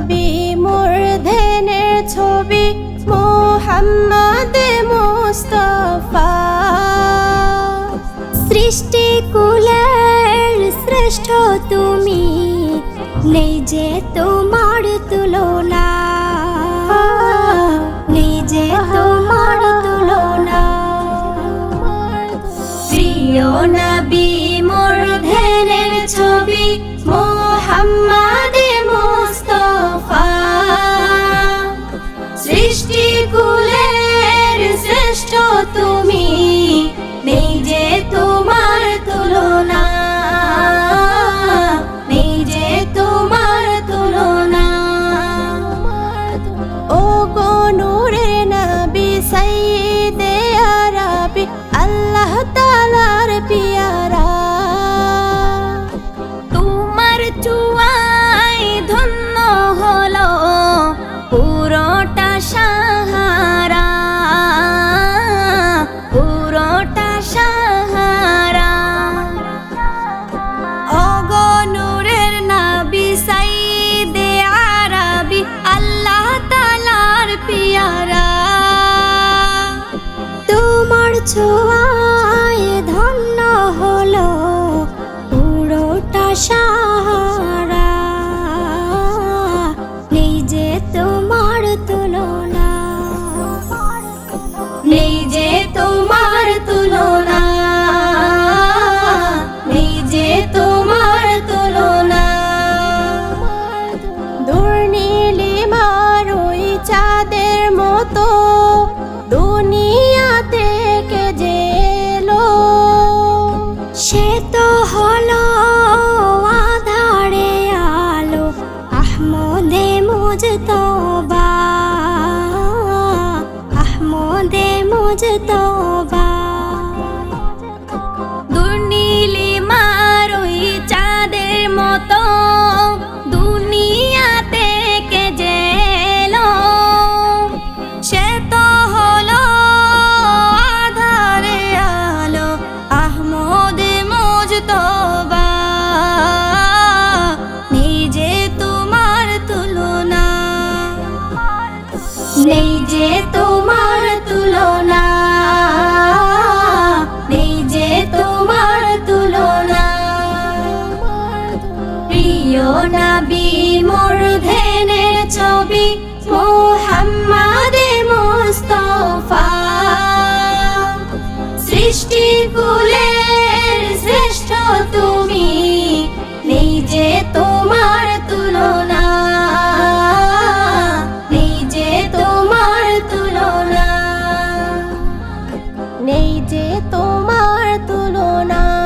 নাবি মোর ছবি, মোহাম্মদ মুস্তফা। সৃষ্টি কুলের শ্রেষ্ঠ তুমি, নেই যে তোমার তুলনা। নেই যে তোমার তুলনা। প্রিয় নবী, মোর ছবি, মোহাম্মদ তুমি, নেই যে তোমার তুলনা। নেই যে তোমার তুলনা। ও গো নূরে নবী, সাইয়্যিদে আরবি, আল্লাহ তাআলার পিয়ারা। তোমার চুয়াই ধন্য হলো পুরোটা ছোঁয়ায় ধন্য হলো পুরোটা সাহারা আহমদে মুজতবা। দুর্নীলিমার চাঁদের মতো দুনিয়া থেকে জেলো সে তো হলো আধারে আলো, আহমদে মুজতবা। তোমার তুলনা নেই যে নাবি মোর ধ্যানের ছবি মোহাম্মদে মোস্তফা। সৃষ্টি কুলের শ্রেষ্ঠ তুমি নিজে তোমার তুলনা। নিজে তোমার তুলনা। নিজে তোমার তুলনা।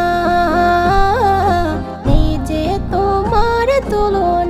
落落